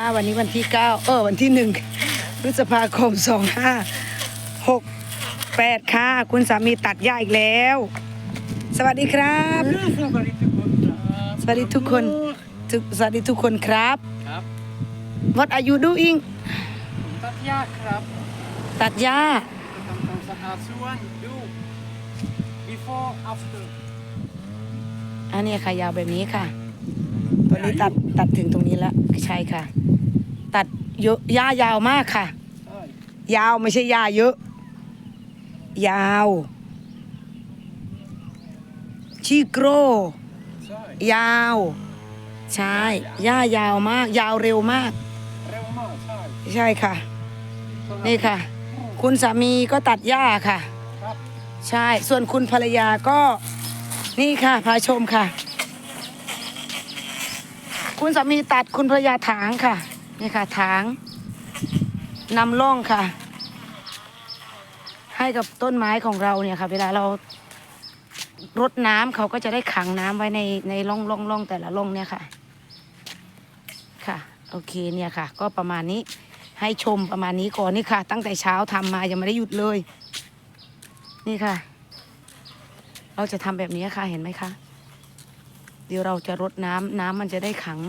อ่าวันนี้วันที่เก้าเออ วันที่หนึ่งพฤษภาคมสองห้าหกแปดค่ะ คุณสามีตัดหญ้าอีกแล้ว สวัสดีครับ สวัสดีทุกคนทุกสวัสดีทุกคนครับครับ What are you doing ผมตัดหญ้าครับ ตัดหญ้าจะทำความสะอาดสวนดู before after อันนี้ค่ะยาวแบบนี้ค่ะตั วนี้ตัดตัดถึงตรงนี้แล้วใช่ค่ะ ตัดเยอะหญ้ายาวมากค่ะใช่ยาวไม่ใช่หญ้าเยอะ ยาวชีโกรใช่ยาว ใช่หญ้ายาวมาก ยาวเร็วมากเร็วมากใช่ใช่ค่ะ นี่ค่ะ คุณสามีก็ตัดหญ้าค่ะครับใช่ส่วนคุณภรรยาก็นี่ค่ะพาชมค่ะ คุณสามีตัดคุณภรรยาถางค่ะ นี่ค่ะถางนำร่องค่ะ ให้กับต้นไม้ของเราเนี่ยค่ะ เวลาเรารดน้ำเขาก็จะได้ขังน้ำไว้ในในร่องร่องร่องแต่ละร่องเนี่ยค่ะ ค่ะ โอเคเนี่ยค่ะ ก็ประมาณนี้ให้ชมประมาณนี้ก่อนนี่ค่ะ ตั้งแต่เช้าทำมายังไม่ได้หยุดเลย นี่ค่ะ เราจะทำแบบนี้ค่ะเห็นไหมคะ เดี๋ยวเราจะรดน้ำน้ำมันจะได้ขัง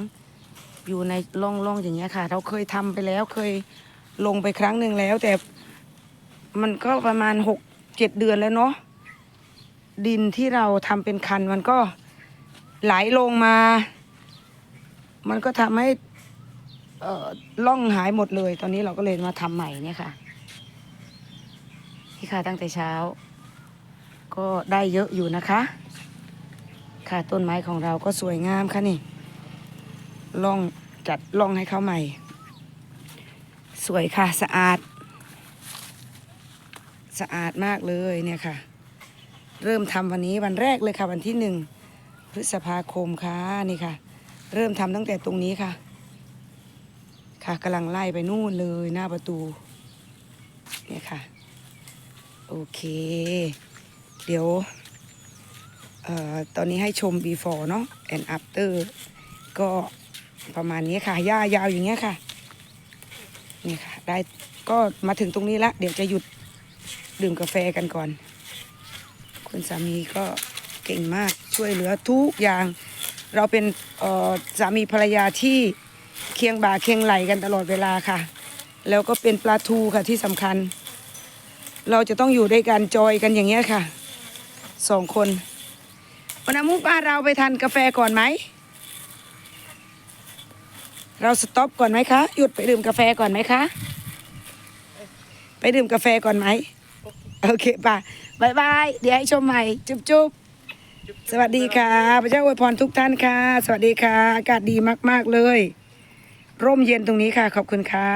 อยู่ในร่องร่อย่างเงี้ยค่ะ เราเคยทำไปแล้วเคยลงไปครั้งหนึ่งแล้ว แต่มันก็ประมาณหกเจ็ดเดือนแล้วเนาะดินที่เราทำเป็นคันมันก็ไหลลงมา มันก็ทำให้เอ่อล่องหายหมดเลย ตอนนี้เราก็เลยมาทำใหม่เนี่ยค่ะนี่ค่ะตั้งแต่เช้า ก็ได้เยอะอยู่นะคะ ค่ะ ต้นไม้ของเราก็สวยงามค่ะนี่ล่องจัดล่องให้เขาใหม่ สวยค่ะสะอาด สะอาดมากเลยเนี่ยค่ะ เริ่มทำวันนี้วันแรกเลยค่ะวันที่หนึ่งพฤษภาคมค่ะนี่ค่ะ เริ่มทำตั้งแต่ตรงนี้ค่ะ ค่ะกำลังไล่ไปนู่นเลยหน้าประตูเนี่ยค่ะ โอเค เดี๋ยว ตอนนี้ให้ชม before เนาะ and after ก็ประมาณนี้ค่ะหญ้ายาวอย่างเงี้ยค่ะ นี่ค่ะ ได้ก็มาถึงตรงนี้ละ เดี๋ยวจะหยุดดื่มกาแฟกันก่อน คุณสามีก็เก่งมากช่วยเหลือทุกอย่าง เราเป็นออสามีภรรยาที่เคียงบ่าเคียงไหลกันตลอดเวลาค่ะ แล้วก็เป็นปลาทูค่ะที่สำคัญ เราจะต้องอยู่ด้วยกันจอยกันอย่างเงี้ยค่ะสองคน วันน้มุกบ้าเราไปทานกาแฟก่อนไหม เราสต็อปก่อนไหมคะ หยุดไปดื่มกาแฟก่อนไหมคะ ไปดื่มกาแฟก่อนไหม โอเคป่ะบายบาย เดี๋ยวให้ชมใหม่ จุ๊บจุ๊บสวัสดีค่ะ พระเจ้าอวยพรทุกท่านค่ะ สวัสดีค่ะ อากาศดีมาก ๆ เลย ร่มเย็นตรงนี้ค่ะ ขอบคุณค่ะ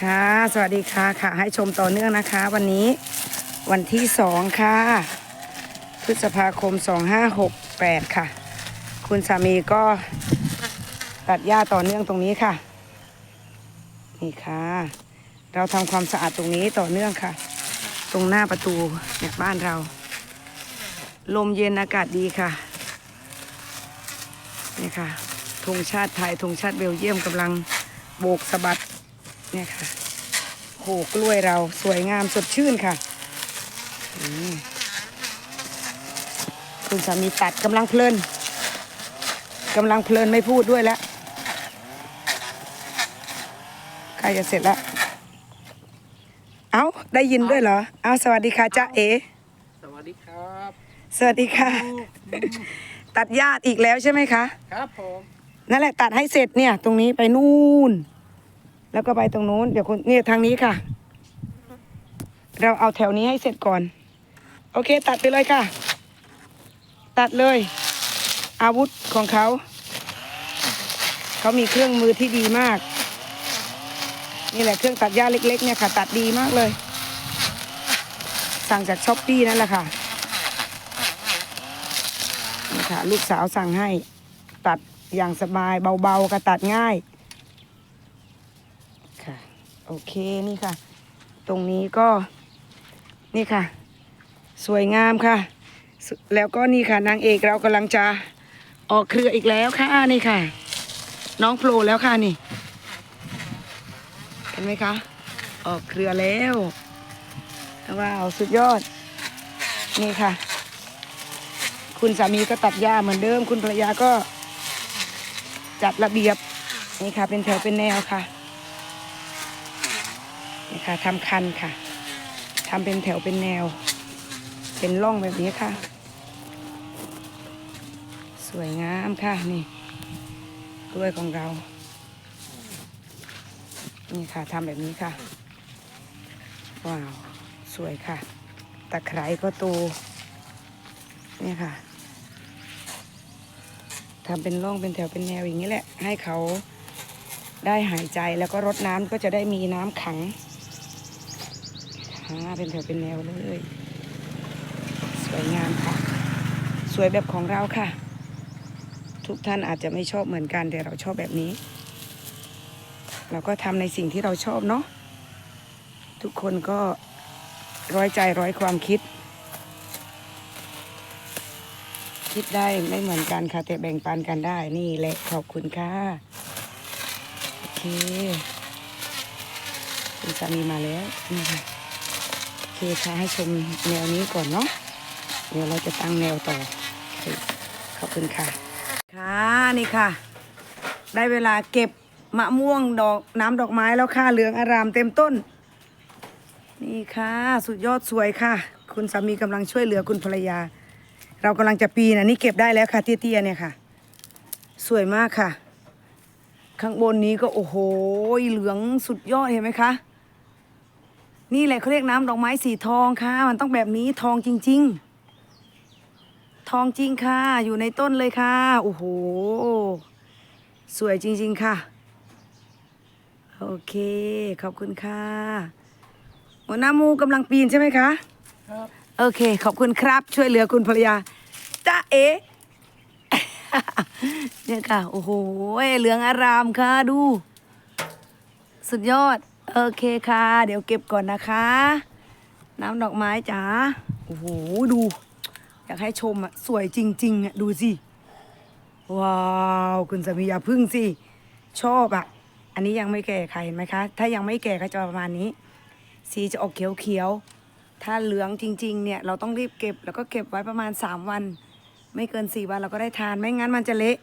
ค่ะ สวัสดีค่ะ ค่ะ ให้ชมต่อเนื่องนะคะ วันนี้วันที่สองค่ะ พฤษภาคม 2568 ค่ะ คุณสามีก็ตัดหญ้าต่อเนื่องตรงนี้ค่ะ นี่ค่ะ เราทำความสะอาดตรงนี้ต่อเนื่องค่ะ ตรงหน้าประตูเนี่ยบ้านเรา ลมเย็นอากาศดีค่ะ นี่ค่ะธงชาติไทยธงชาติเบลเยียมกำลังโบกสะบัดเนี่ยค่ะโหกล้วยเราสวยงามสดชื่นค่ะ อืม คุณสามีตัดกำลังเพลินกำลังเพลินไม่พูดด้วยแล้วใกล้จะเสร็จแล้ว เอาได้ยินด้วยเหรอ เอาสวัสดีค่ะจ้าเอ สวัสดีครับ สวัสดีค่ะ ตัดหญ้าอีกแล้วใช่ไหมคะ ครับผม นั่นแหละตัดให้เสร็จเนี่ย ตรงนี้ไปนู่น แล้วก็ไปตรงนู้น เดี๋ยวคุณเนี่ยทางนี้ค่ะ เราเอาแถวนี้ให้เสร็จก่อน โอเค ตัดไปเลยค่ะ ตัดเลย อาวุธของเขา เขามีเครื่องมือที่ดีมาก นี่แหละเครื่องตัดหญ้าเล็ก ๆ เนี่ยค่ะ ตัดดีมากเลย สั่งจากช้อปปี้นั่นแหละค่ะนี่ค่ะ ลูกสาวสั่งให้ตัดอย่างสบายเบาๆก็ตัดง่ายค่ะ โอเคนี่ค่ะ ตรงนี้ก็นี่ค่ะ สวยงามค่ะ แล้วก็นี่ค่ะนางเอกเรากำลังจะออกเครืออีกแล้วค่ะนี่ค่ะ น้องโผล่แล้วค่ะนี่เห็นไหมคะออกเครือแล้วว้าวสุดยอด นี่ค่ะ คุณสามีก็ตัดหญ้าเหมือนเดิม คุณภรรยาก็ จัดระเบียบนี่ค่ะ เป็นแถวเป็นแนวค่ะนี่ค่ะทำคันค่ะทำเป็นแถวเป็นแนว เป็นร่องแบบนี้ค่ะ สวยงามค่ะนี่กล้วยของเรา นี่ค่ะทำแบบนี้ค่ะ ว้าว สวยค่ะ ตะไคร้ก็โตเนี่ค่ะทำเป็นร่องเป็นแถวเป็นแนวอย่างนี้แหละ ให้เขาได้หายใจแล้วก็รดน้ำก็จะได้มีน้ำขังอ่าเป็นแถวเป็นแนวเลย สวยงามค่ะ สวยแบบของเราค่ะ ทุกท่านอาจจะไม่ชอบเหมือนกันแต่เราชอบแบบนี้ เราก็ทำในสิ่งที่เราชอบเนาะทุกคนก็ร้อยใจร้อยความคิด คิดได้ไม่เหมือนกันค่ะ แต่แบ่งปันกันได้นี่แหละขอบคุณค่ะโอเคคุณสามีมาแล้วนี่ค่ะโอเคค่ะให้ชมแนวนี้ก่อนเนาะเดี๋ยวเราจะตั้งแนวต่อโอเคขอบคุณค่ะ ค่ะนี่ค่ะ ได้เวลาเก็บมะม่วงดอกน้ำดอกไม้แล้วค่ะเหลืองอารามเต็มต้น นี่ค่ะ สุดยอดสวยค่ะ คุณสามีกำลังช่วยเหลือคุณภรรยา เรากำลังจะปีนอันนี้เก็บได้แล้วค่ะเตี้ยๆเนี่ยค่ะ สวยมากค่ะ ข้างบนนี้ก็โอ้โหเหลืองสุดยอดเห็นไหมคะนี่แหละเขาเรียกน้ำดอกไม้สีทองค่ะ มันต้องแบบนี้ทองจริง ๆ ทองจริงค่ะ อยู่ในต้นเลยค่ะ โอ้โห สวยจริง ๆ ค่ะ โอเค ขอบคุณค่ะหัวหน้ามูกำลังปีนใช่ไหมคะครับโอเค ขอบคุณครับ ช่วยเหลือคุณภรรยาจ้าเอ๋เนี่ยค่ะ โอ้โห เหลืองอารามค่ะ ดู สุดยอด โอเคค่ะ เดี๋ยวเก็บก่อนนะคะ น้ำดอกไม้จ๋า โอ้โห ดูอยากให้ชมอะสวยจริง ๆอะดูสิ ว้าวคุณสามีอย่าพึ่งสิ ชอบอะ อันนี้ยังไม่แก่ใครเห็นไหมคะ ถ้ายังไม่แก่ก็จะประมาณนี้ สีจะออกเขียวๆ ถ้าเหลืองจริง ๆ เนี่ย เราต้องรีบเก็บแล้วก็เก็บไว้ประมาณ 3 วัน ไม่เกิน 4 วันเราก็ได้ทานไม่งั้นมันจะเละ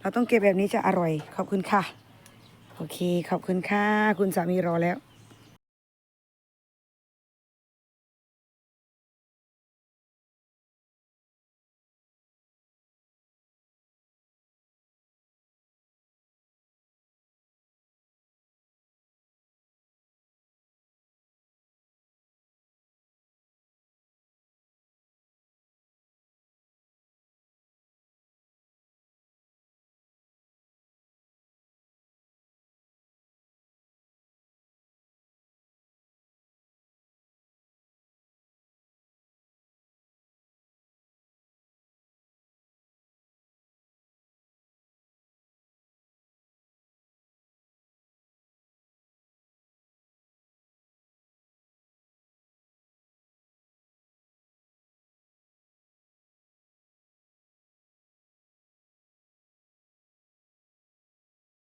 เราต้องเก็บแบบนี้จะอร่อย ขอบคุณค่ะ โอเค ขอบคุณค่ะ คุณสามีรอแล้ว